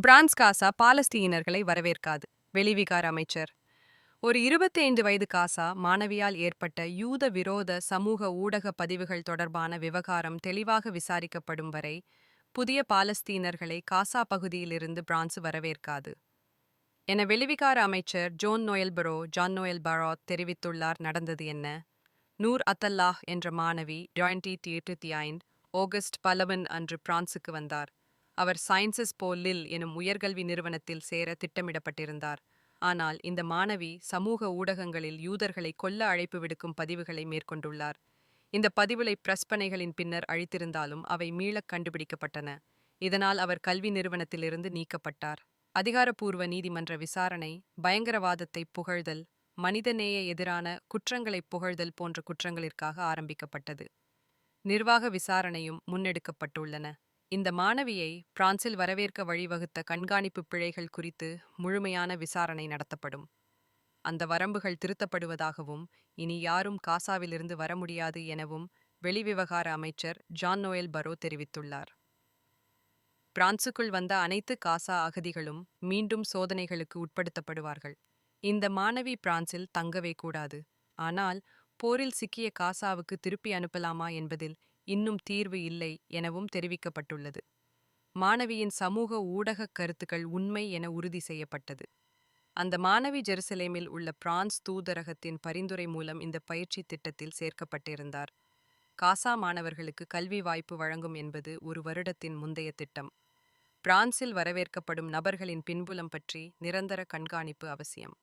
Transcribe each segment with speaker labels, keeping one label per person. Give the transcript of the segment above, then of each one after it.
Speaker 1: France காசா பாலஸ்தீனர்களை வரவேற்காது வெளிவிகார அமைச்சர் ஒரு இருபத்தைந்து வயது காசா மாணவியால் ஏற்பட்ட யூத விரோத சமூக ஊடக பதிவுகள் தொடர்பான விவகாரம் தெளிவாக விசாரிக்கப்படும் வரை புதிய பாலஸ்தீனர்களை காசா பகுதியிலிருந்து பிரான்ஸ் வரவேற்காது என வெளிவிகார அமைச்சர் Jean Noel Barrot Jean Noel Barrot தெரிவித்துள்ளார் நடந்தது என்ன நூர் அத்தல்லாஹ் என்ற மாணவி டுவெண்டி தேர்ட்டி ஐந்து ஆகஸ்ட் பலவன் அன்று பிரான்சுக்கு வந்தார் அவர் சயின்சஸ் போ லில் எனும் உயர்கல்வி நிறுவனத்தில் சேர திட்டமிடப்பட்டிருந்தார். ஆனால் இந்த மாணவி சமூக ஊடகங்களில் யூதர்களை கொல்ல அழைப்பு விடுக்கும் பதிவுகளை மேற்கொண்டுள்ளார். இந்த பதிவுகளை பிரஸ்பனைகளின் பின்னர் அழித்திருந்தாலும் அவை மீளக் கண்டுபிடிக்கப்பட்டன. இதனால் அவர் கல்வி நிறுவனத்திலிருந்து நீக்கப்பட்டார். அதிகாரப்பூர்வ நீதிமன்ற விசாரணை பயங்கரவாதத்தை புகழ்தல் மனிதநேய எதிரான குற்றங்களை புகழ்தல் போன்ற குற்றங்களிற்காக ஆரம்பிக்கப்பட்டது. நிர்வாக விசாரணையும் முன்னெடுக்கப்பட்டுள்ளன. இந்த மாணவியை பிரான்சில் வரவேற்க வழிவகுத்த கண்காணிப்பு பிழைகள் குறித்து முழுமையான விசாரணை நடத்தப்படும். அந்த வரம்புகள் திருத்தப்படுவதாகவும் இனி யாரும் காசாவிலிருந்து வர முடியாது எனவும் வெளிவிவகார அமைச்சர் ஜான் நோயல் பரோ தெரிவித்துள்ளார். பிரான்சுக்குள் வந்த அனைத்து காசா அகதிகளும் மீண்டும் சோதனைகளுக்கு உட்படுத்தப்படுவார்கள். இந்த மாணவி பிரான்சில் தங்கவே கூடாது. ஆனால் போரில் சிக்கிய காசாவுக்கு திருப்பி அனுப்பலாமா என்பதில் இன்னும் தீர்வு இல்லை எனவும் தெரிவிக்கப்பட்டுள்ளது. மாணவியின் சமூக ஊடக கருத்துக்கள் உண்மை என உறுதி செய்யப்பட்டது. அந்த மாணவி ஜெருசலேமில் உள்ள பிரான்ஸ் தூதரகத்தின் பரிந்துரை மூலம் இந்த பயிற்சி திட்டத்தில் சேர்க்கப்பட்டிருந்தார். காசா மாணவர்களுக்கு கல்வி வாய்ப்பு வழங்கும் என்பது ஒரு வருடத்தின் முந்தைய திட்டம். பிரான்சில் வரவேற்கப்படும் நபர்களின் பின்புலம் பற்றி நிரந்தர கண்காணிப்பு அவசியம்.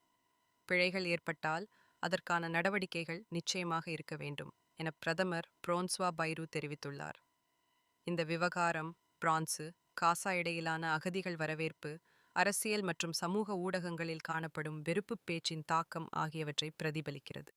Speaker 1: பிழைகள் ஏற்பட்டால் அதற்கான நடவடிக்கைகள் நிச்சயமாக இருக்க வேண்டும். என பிரதமர் புரோன்ஸ்வா பைரு தெரிவித்துள்ளார். இந்த விவகாரம் பிரான்சு காசா இடையிலான அகதிகள் வரவேற்பு அரசியல் மற்றும் சமூக ஊடகங்களில் காணப்படும் வெறுப்புப் பேச்சின் தாக்கம் ஆகியவற்றை பிரதிபலிக்கிறது.